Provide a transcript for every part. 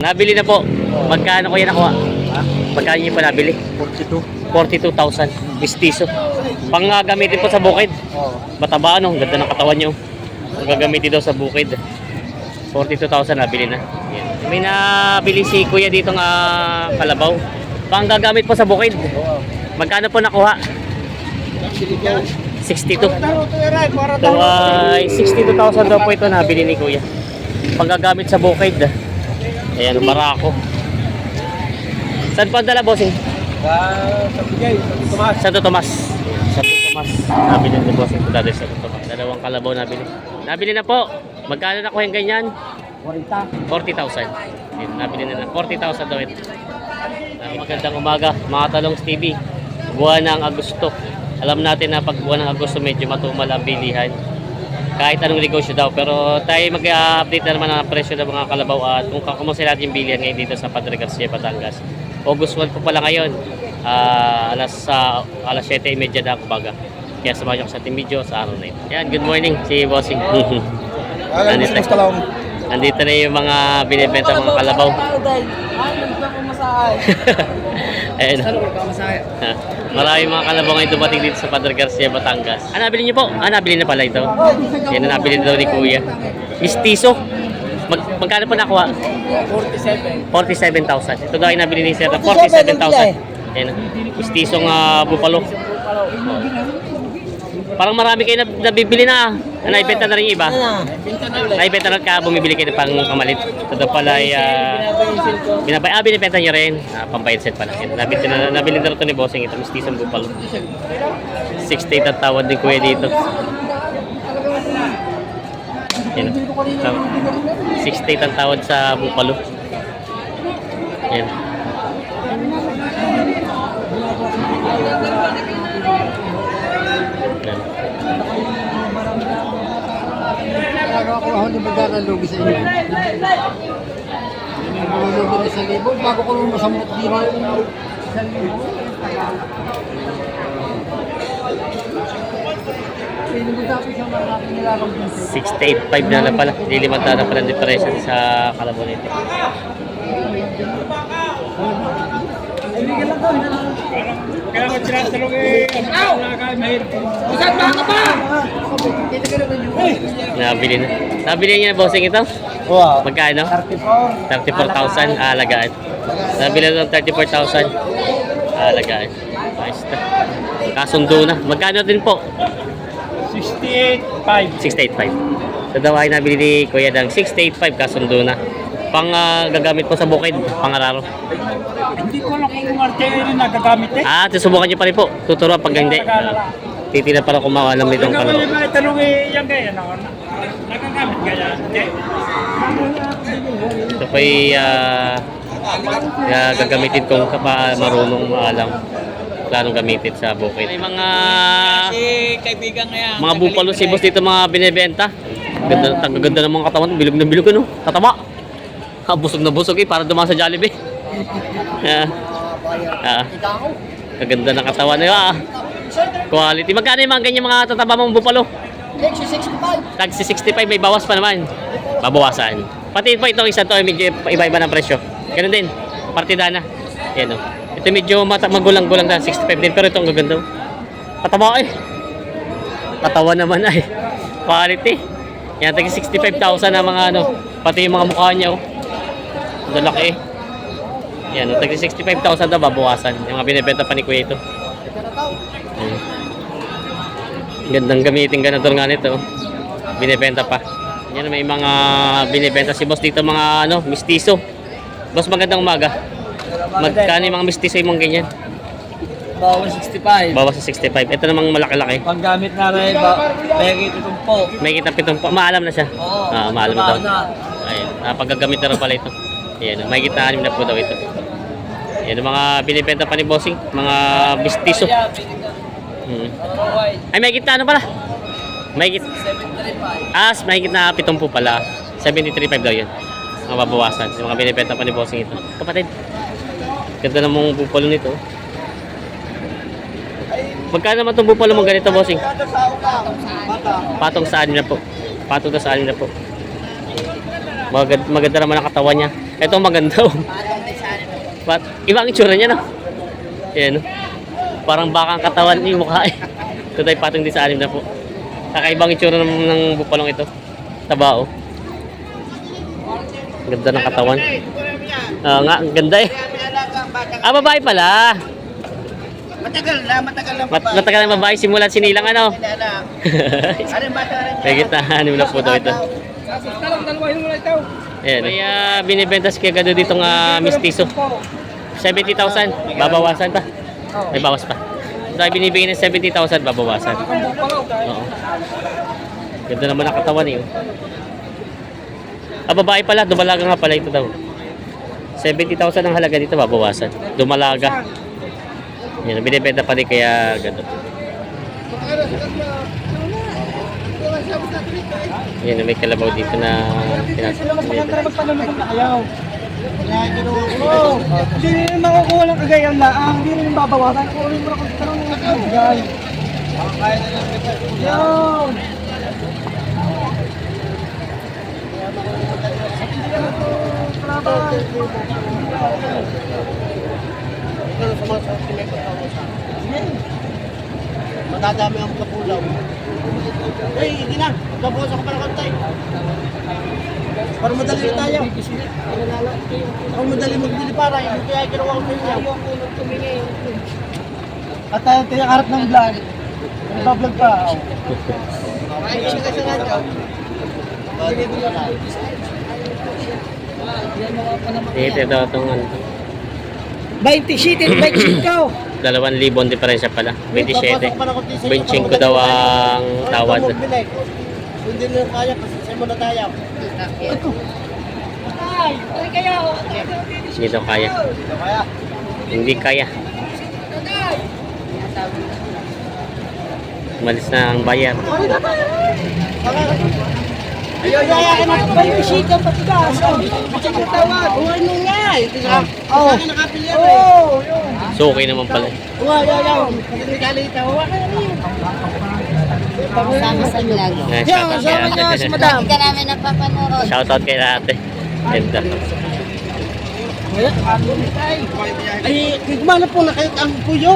Nabili na po. Magkano ko yan nakuha? Ha? Magkano niyo pa nabili? 42. 42,000. Mistiso. Pang ah, gamitin po sa bukid. Oo. Mataba ano, ganda ng katawan niyo. Ang gagamitin daw sa bukid. 42,000 nabili na. Yan. May nabili si kuya dito nga kalabaw. Pang gagamit po sa bukid. Magkano po nakuha? 62. So ay 62,000 daw po ito nabili ni kuya. Panggagamit sa bukid. Ayan, barako. Saan ang dala, bossing? Sa sa bigay, sa Tomas. Santo Tomas. Santo Tomas. Nabili ni bossing. Dati Santo Tomas. Dalawang kalabaw nabili. Nabili na po. Magkano na ko yung ganyan? 40. 40,000. Ayan, nabili na na. 40,000 daw ito. Magandang umaga, mga talong TV. Buwan ng Agosto. Alam natin na pag buwan ng Agosto medyo matumal ang bilihan. Kahit anong negosyo daw. Pero tayo mag-update na naman ang presyo ng mga kalabaw at kung kumusta natin yung bilihan ngayon dito sa Padre Garcia, Batangas. August 1 po pala ngayon. Ah, alas, sa alas 7.30 na umaga. Kaya samahan ako sa team video sa araw na ito. Yan, good morning si Bossing. Alam Nandito. lang. Nandito na yung mga binibenta mga kalabaw. Ayun. Ha. Maraming mga kalabaw ngayon dumating dito sa Padre Garcia, Batangas. Ah, nabili niyo po? Ah, nabili na pala ito. Yan na nabili daw ni Kuya. Mistiso. Mag magkano po nakuha? 47. 47,000. Ito daw ay nabili ni Sir na 47,000. Yan. Mistisong uh, bupalo. Parang marami kayo na nabibili na. Na naibenta na rin yung iba. Naibenta na ka, bumibili kayo ng pang kamalit. Ito pala ay uh, binabay, ah, binibenta nyo rin. Ah, pambayad set pala. Nabili, na, nabili na rin ito ni Bossing. Ito, mistisong bupalo. 68 at tawad ni Kuya dito. Yan. So, 68 ang tawad sa bupalo. Yan. Ako yung magkakalugi sa inyo. Lulugi na sa libo. Bago ko nung masamot dito. Sa libo. Marami nilalang dito. 685 na na pala. Lilimata na pala ang diferensya sa kalabaw nito. Kailangan sila talong eh. Pa? Nabili na. Nabili niya na bossing ito? Wow. Magkano? 34. 34,000 alagaan. Nabili na ng 34,000 alagaan. Ayos na. Kasundo na. Magkano din po? 68.5. 685. Sa daw ay nabili ni Kuya Dang 685 kasundo na. Pang ah, gagamit po sa bukid, pangararo. Hindi ko lang kung martilyo rin nagagamit eh. Ah, susubukan niyo pa rin po. Tuturuan pag hindi. Ah, titignan para kung maalam nitong kalaro. tanong eh, yan kaya, ano, hindi. Ito po ay ah, ah, gagamitin kung kapa marunong maalam planong gamitin sa bukid. May mga Si kaibigan nga yan. mga bupalo si boss dito mga binebenta. Ganda, ang ganda ng mga katawan, bilog na bilog ano. Tataba. Ha, busog na busog eh, para dumaan sa Jollibee. Ah. Ah. Kaganda ng katawan nila. Ah. Quality. Magkano yung mga ganyan mga tataba mong bupalo? Tag si 65 may bawas pa naman. Babawasan. Pati po itong isa to medyo iba-iba ng presyo. Ganun din. Partidana. Yan o. Ito medyo mata magulang-gulang na 65 din pero itong gaganda. oh. Pataba eh. Katawa naman ay. Quality. Yan tag 65,000 na mga ano. Pati yung mga mukha niya oh. Ang laki eh. Yan, oh, tag 65,000 na babawasan. Yung mga binibenta pa ni Kuya ito. Gandang gamitin ganito nga nito. Binibenta pa. Yan may mga binibenta si boss dito mga ano, mistiso. Boss magandang umaga. Magkano yung mga mistiso yung mga ganyan? Bawal 65. Bawas sa 65. Ito namang malaki-laki. Panggamit namin, ba, pegi itong po. May kita pitong. Maalam na siya. Oo. Ah, maalam na daw. na. Ayun. Ah, paggagamit na rin pala ito. Ayan. May kita anim na po daw ito. Yan yung mga binibenta pa ni Bossing. Mga mistiso. Hmm. Ay, may kita ano pala? May kita. 735. Ah, may kita pitong po pala. 73.5 daw yan. Ang babawasan. Yung mga binibenta pa ni Bossing ito. Kapatid. Ganda ng mong bupalo nito. Magkano naman itong bupalo mong ganito, Bossing? Patong sa anim na po. Patong na sa anim na po. Maganda, maganda naman ang katawan niya. Ito maganda oh. But, ibang itsura niya no? Yan no? Parang baka ang katawan yung mukha eh. Ito tayo patong din sa anim na po. Kakaibang itsura ng, ng bupalong ito. Taba oh. Ganda ng katawan. Ah nga, ang ganda eh. Ah, babae pala. Matagal na, matagal na Mat matagal na babae simula sinilang ano. May kita, anim na po daw ito. Ayan. May uh, binibenta si Kagado dito nga mistiso. 70,000. Babawasan pa. May bawas pa. Ay binibigay ng 70,000. Babawasan. Oo. Ganda naman ang katawan eh. oh. Ah, babae pala. Dumalaga nga pala ito daw. 70,000 ang halaga dito. Babawasan. Dumalaga. Yan. Binibenta pa rin kaya ganda. Yan. May kalabaw dito na pinasok. Hindi rin makukuha ng kagayang laang. Hindi rin babawasan. Kunin mo na kung tanong ng kagay. Yun. Madadami ang kapulaw. Ay, hindi na. Babawas ako para kantay. Para madali tayo. Ako madali magbili para. Hindi kaya ginawa ko niya. At tayo tinakarap ng vlog. Nagbablog ka. Ay, kasi kasi nga daw. Dito daw itong ano. 20 sheet and 20 sheet ko. Dalawang libon diferensya pala. 27. 25 daw ang tawad. Hindi na kaya kasi sa mo na tayo. Ay, ay kaya. Hindi daw kaya. Kaya. Hindi kaya. Malis na ang bayan. Ayaw, ayaw, ayaw. 20 sheet ang patigas. Check yung tawad. Uy, ano nga eh. Oo. Saan nakapili yan eh. Oo, yun. So okay naman pala. Kasi may kalita. Huwag ka na. Sama sa vlog. Yan, shoutout sama niya kay si ate. madam. Hindi ka namin napapanood. Shoutout kay ate. Ganda. Ay, gumana po na kayo ang puyo.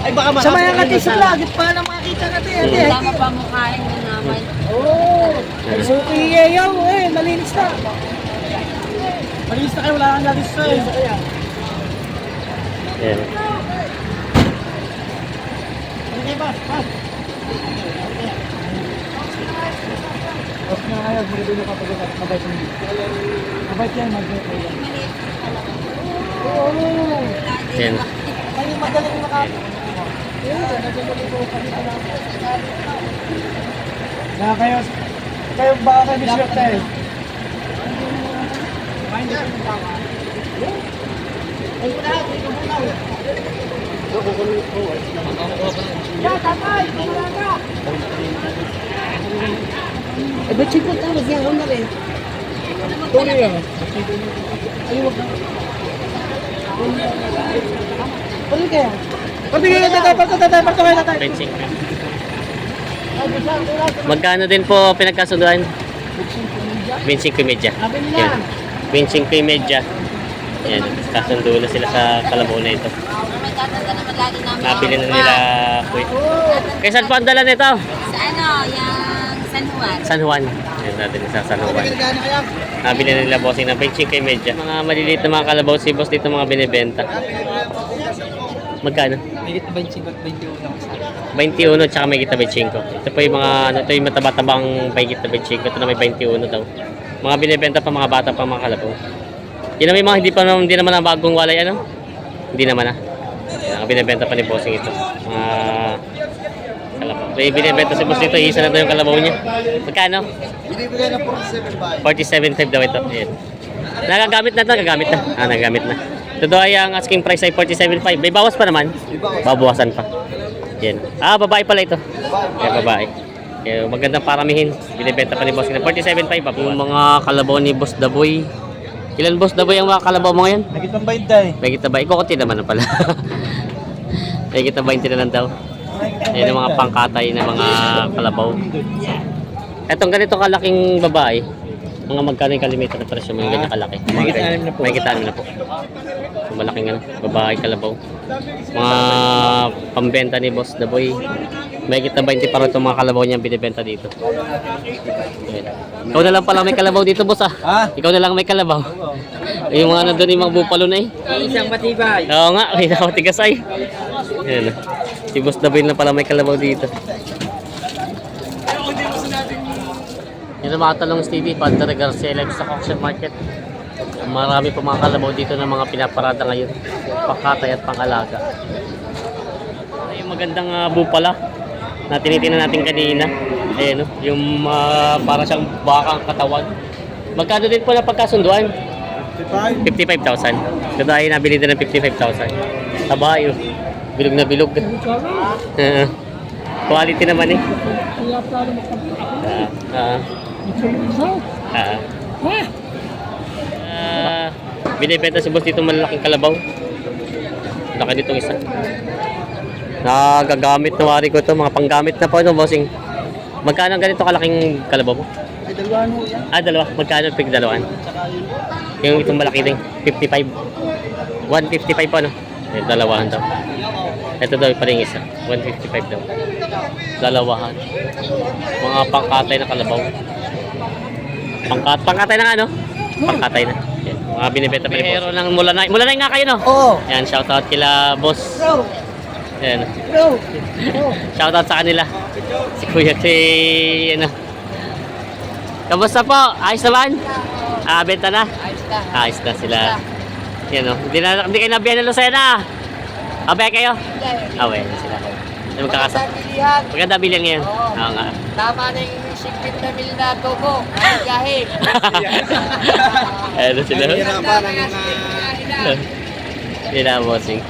Ay, baka makapili. Samayan ka din sa vlog. Para makita natin. Ate, Hmm. Tama pa mukhain mo naman. Oo. Ay, so iyayaw eh. Malinis na. Malinis na kayo. Wala kang labis sa eh. Yan. Okay ba? Ha? Tapos na kayo. Maribilo ka pag mabait yung Mabait yan. Mabait yan. Oo. Yan. Ay, madaling makapit. Na kayo, kayo ba kayo ni Shirta eh? Eh, ba't siya po tawag niya? Ano na rin? Tuloy yan. Tuloy kaya? Pati kayo, tatay, tatay, tatay, tatay, tatay. Fencing. Magkano din po pinagkasunduan? 25 media. Yan. 25 media. Yan. Kasundo na sila sa kalabaw na ito. Nabili na nila kuya. Kaya saan po ang dala nito? Sa ano, yung San Juan. San Juan. Yan natin sa San Juan. Nabili na nila bossing ng 25 media. Mga maliliit na mga kalabaw si boss dito mga binibenta. Magkano? May 25 at 21 ako sa 21 tsaka may kita 25. Ito po yung mga, ano, ito yung mataba-tabang may kita 25. Ito na may 21 daw. Mga binibenta pa mga bata pa mga kalabaw. Na may mga hindi pa naman, hindi naman ang bagong walay ano? Hindi naman ah. Yan, ang binibenta pa ni Bossing ito. Mga kalabaw. May binibenta si Boss dito, isa na daw yung kalabaw niya. Magkano? Binibigay na 47 ba? 47.5 daw ito. Ayan. Nagagamit na ito, nagagamit na. Ah, nagagamit na. Ito daw ay ang asking price ay 47.5. May bawas pa naman. Babawasan pa. Yan. Ah, babae pala ito. Kaya babae. Kaya magandang paramihin. Binibenta pa ni Boss. 47.5 pa. Yung mga kalabaw ni Boss Daboy. Ilan Boss Daboy ang mga kalabaw mo ngayon? Nagitang bayad tayo. May kita ba? Ikaw konti naman na pala. May kita 20 na lang daw. Yan ang mga pangkatay na mga kalabaw. Etong ganito kalaking babae. Mga magkano yung kalimitan na presyo mo yung ganyan kalaki? Mahigit anim na po. Mahigit anim na po. So, malaking ano, babae kalabaw. Mga pambenta ni Boss The Mahigit na 20 pa rin itong mga kalabaw niya binibenta dito. Ayan. Ikaw na lang pala may kalabaw dito, boss ah. Ha? Ikaw na lang may kalabaw. Yung mga nandun yung mga bupalo na eh. Isang matibay. Oo nga, may nakatigas ay. Ayan. Si Boss Dabil na pala may kalabaw dito. Yun ang mga talong Stevie, Panther Garcia Livestock Auction Market. Marami pa mga kalabaw dito ng mga pinaparada ngayon. Pakatay at pangalaga. Ay, yung magandang uh, bupala na tinitingnan natin kanina. Ayan, no? yung uh, para siyang bakang katawan. Magkano din po na pagkasunduan? 55,000. Ganda ay nabili din ng 55,000. Tabayo. Bilog na bilog. Ah, quality naman eh. Ah, ah. Ah. Ah, binibenta si boss dito malalaking kalabaw. Laki ditong isa. Nagagamit na wari ko to mga panggamit na po ito bossing. Magkano ang ganito kalaking kalabaw mo? Ay, dalawa no yan. Ah, dalawa. Magkano pig yun. Yung itong malaki din, 55. 155 pa, no? Yung dalawahan daw. Ito daw pa rin isa. 155 daw. Dalawahan. Mga pangkatay na kalabaw. Pangkat pangkatay na nga, no? Pangkatay na. Yan. Mga binibenta pa rin. Pero ng Mulanay. Mulanay nga kayo, no? Oo. Yan, shoutout kila boss. Go! Yan. Go! Go! Shoutout sa kanila. Si Kuya, si... Ano? Kamusta po? Ayos naman? Ah, benta na? Ayos na sila. Yan o. Hindi, na, hindi kayo nabiyan ng Lucena. Abay kayo? Away na sila. Hindi magkakasa. Pilihan. Maganda bilang ngayon. Oo. Oo nga. Tama na yung sigpit na mil na tubo. Ang biyahe. Ayun na sila. Hirapan ang mga... Sila bossing.